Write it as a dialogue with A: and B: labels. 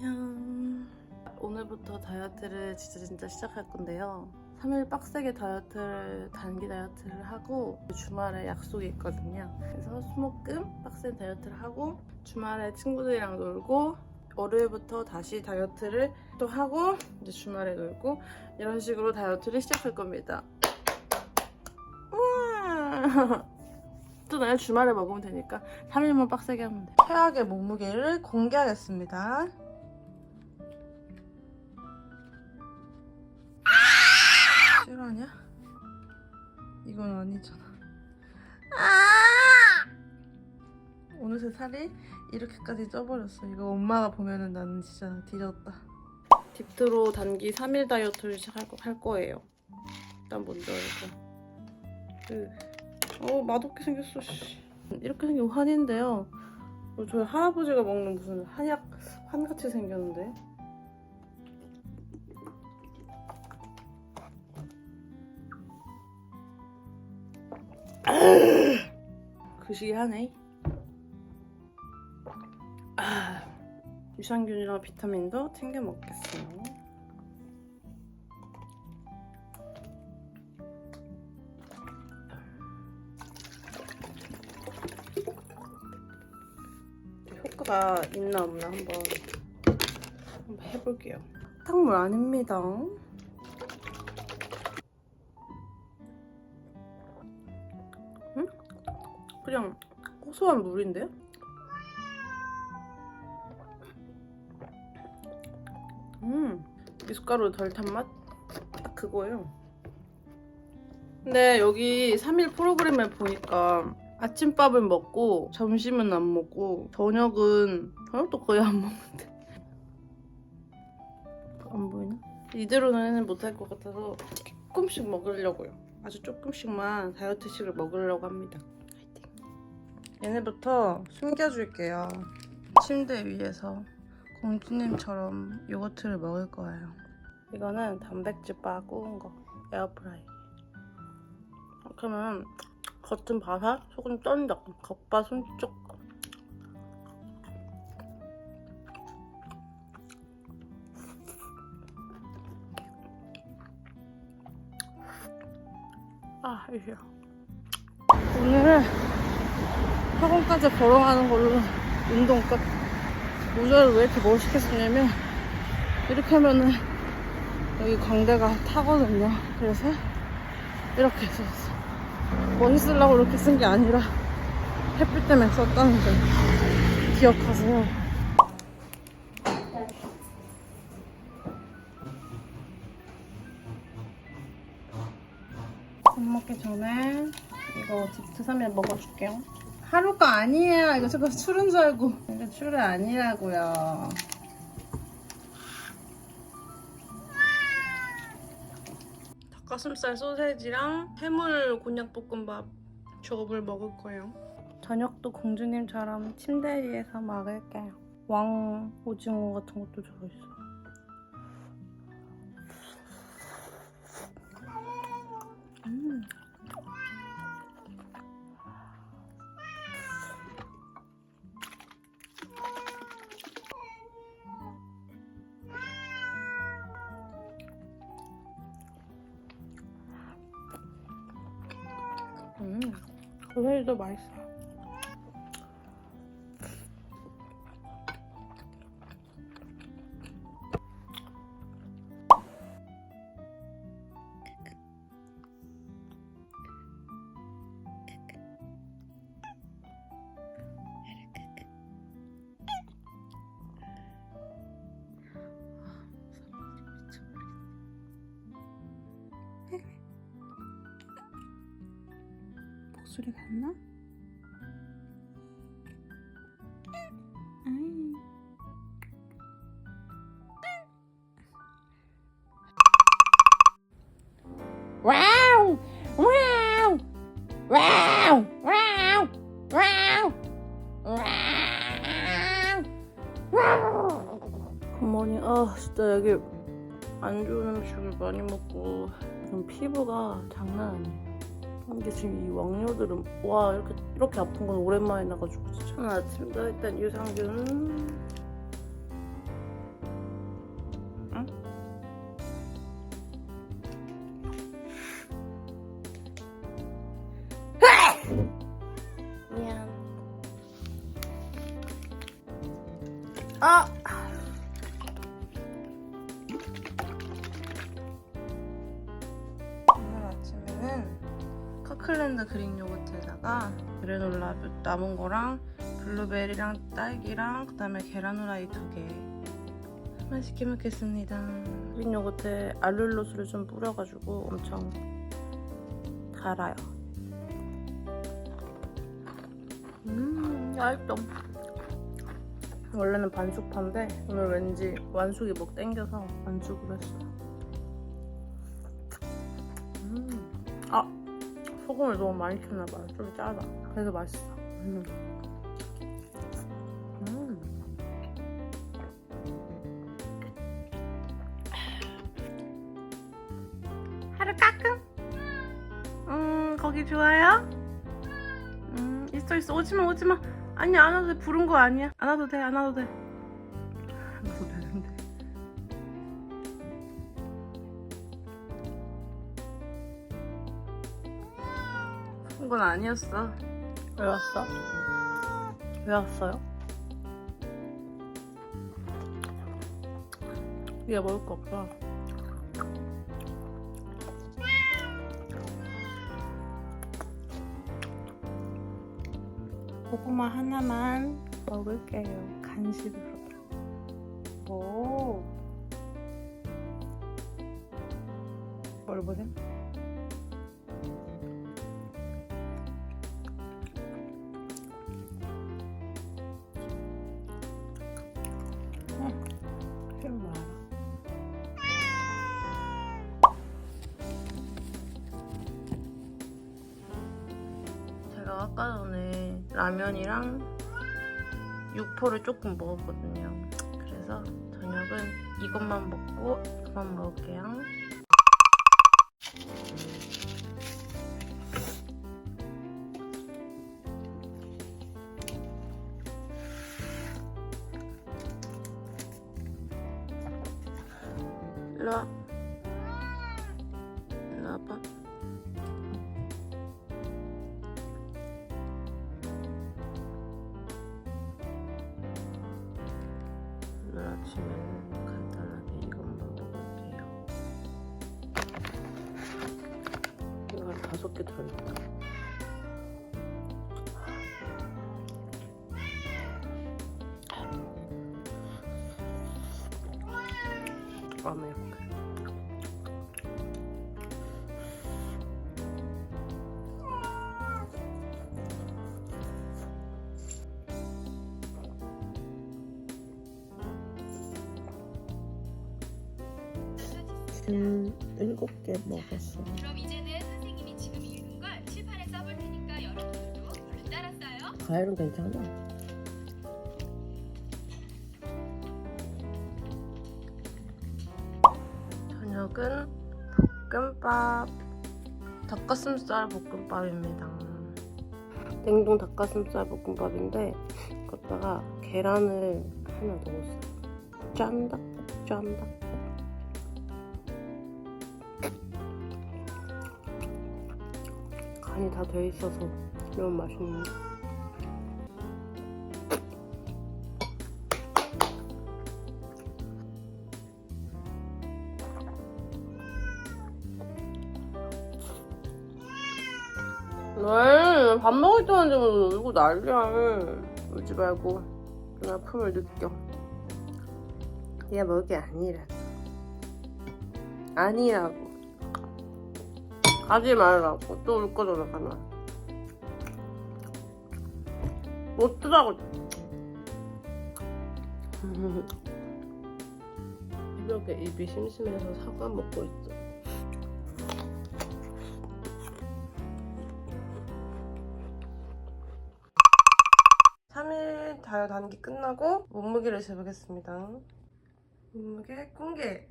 A: 안녕. 오늘부터 다이어트를 진짜 진짜 시작할 건데요. 3일 빡세게 다이어트를 단기 다이어트를 하고 주말에 약속이 있거든요. 그래서 수목금 빡센 다이어트를 하고 주말에 친구들이랑 놀고 월요일부터 다시 다이어트를 또 하고 이제 주말에 놀고 이런 식으로 다이어트를 시작할 겁니다. 또 내일 주말에 먹으면 되니까 3일만 빡세게 하면 돼. 최악의 몸무게를 공개하겠습니다. 실화냐? 이건 아니잖아. 어느새 살이 이렇게까지 쪄버렸어. 이거 엄마가 보면은 나는 진짜 뒤졌다. 딥트로 단기 3일 다이어트를 시작할 거, 할 거예요. 일단 먼저. 으. 어 맛없게 생겼어. 씨. 이렇게 생긴 환인데요. 어, 저희 할아버지가 먹는 무슨 한약 환같이 생겼는데. 그시하네. 아, 유산균이랑 비타민도 챙겨 먹겠어요. 효과가 있나 없나 한번 한번 해볼게요. 탕물 아닙니다. 그냥 고소한 물인데요? 음, 미숫가루 덜 탄 맛? 딱 그거예요. 근데 여기 3일 프로그램을 보니까 아침밥을 먹고 점심은 안 먹고 저녁은 저녁도 거의 안 먹는데 안 보이나? 이대로는 못할 것 같아서 조금씩 먹으려고요. 아주 조금씩만 다이어트식을 먹으려고 합니다. 얘네부터 숨겨줄게요. 침대 위에서 공주님처럼 요거트를 먹을 거예요. 이거는 단백질 바 구운 거 에어프라이. 그러면 겉은 바삭, 속은 쫀득, 겉바 손쪽. 아, 이게 오늘 학원까지 걸어가는 걸로 운동 끝. 모자를 왜 이렇게 멋있게 쓰냐면 이렇게 하면은 여기 광대가 타거든요. 그래서 이렇게 썼어. 멋있으려고 이렇게 쓴 게 아니라 햇빛 때문에 썼다는 걸 기억하세요. 밥 먹기 전에 이거 딥트 3일 먹어줄게요. 하루가 아니에요. 이거 저거 술인 줄 알고. 이거 술이 아니라고요. 닭가슴살 소세지랑 해물 곤약볶음밥 조업을 먹을 거예요. 저녁도 공주님처럼 침대 위에서 먹을게요. 왕 오징어 같은 것도 들어있어. 음. 소세지도 맛있어 소리 갔나? 아이.
B: 와우! 와우! 와우! 와우! 와우! 와우!
A: 어머니, 아 진짜 여기 안 좋은 음식을 많이 먹고 지금 피부가 장난 아니에요. 이게 지금 이 왕녀들은 와 이렇게 이렇게 아픈 건 오랜만에 나가지고 저는 아침부터 일단 유산균 커클랜드 그릭 요거트에다가 그래놀라 남은 거랑 블루베리랑 딸기랑 그다음에 계란 후라이 두개 맛있게 먹겠습니다. 그릭 요거트에 알룰로스를 좀 뿌려가지고 엄청 달아요. 음, 맛있다. 원래는 반숙파인데 오늘 왠지 완숙이 목 땡겨서 반숙으로 했어. 소금을 너무 많이 켰나봐요. 좀 짜다. 그래서 맛있어. 음. 음. 하루 까끔. 음 거기 좋아요? 음 있어 있어 오지마 오지마. 아니야 안 와도 돼 부른 거 아니야. 안 와도 돼 안 와도 돼. 그런 건 아니었어. 왜 왔어? 왜 왔어요? 얘 먹을 거 없어. 고구마 하나만 먹을게요. 간식으로. 오. 뭘 보세 제가 아까 전에 라면이랑 육포를 조금 먹었거든요. 그래서 저녁은 이것만 먹고 그만 먹을게요. 일로 와. 일로 와봐. 개 들어있다. 아 매워. 음 일곱 개 먹었어.
C: 그럼 이제는
B: 과일은 괜찮아.
A: 저녁은 볶음밥. 닭가슴살 볶음밥입니다. 냉동 닭가슴살 볶음밥인데 거기다가 계란을 하나 넣었어요. 짠다 짠다 간이 다 돼 있어서 너무 맛있는데 왜? 밥 먹을 때만 되면 울고 난리야. 울지 말고 좀 아픔을 느껴. 얘가 먹을 게 아니라. 아니라고. 가지 말라고. 또 울 거잖아, 가면. 못 뜨라고. 이렇게 입이 심심해서 사과 먹고 있어. 다이어 단기 끝나고 몸무게를 재보겠습니다. 몸무게 공개.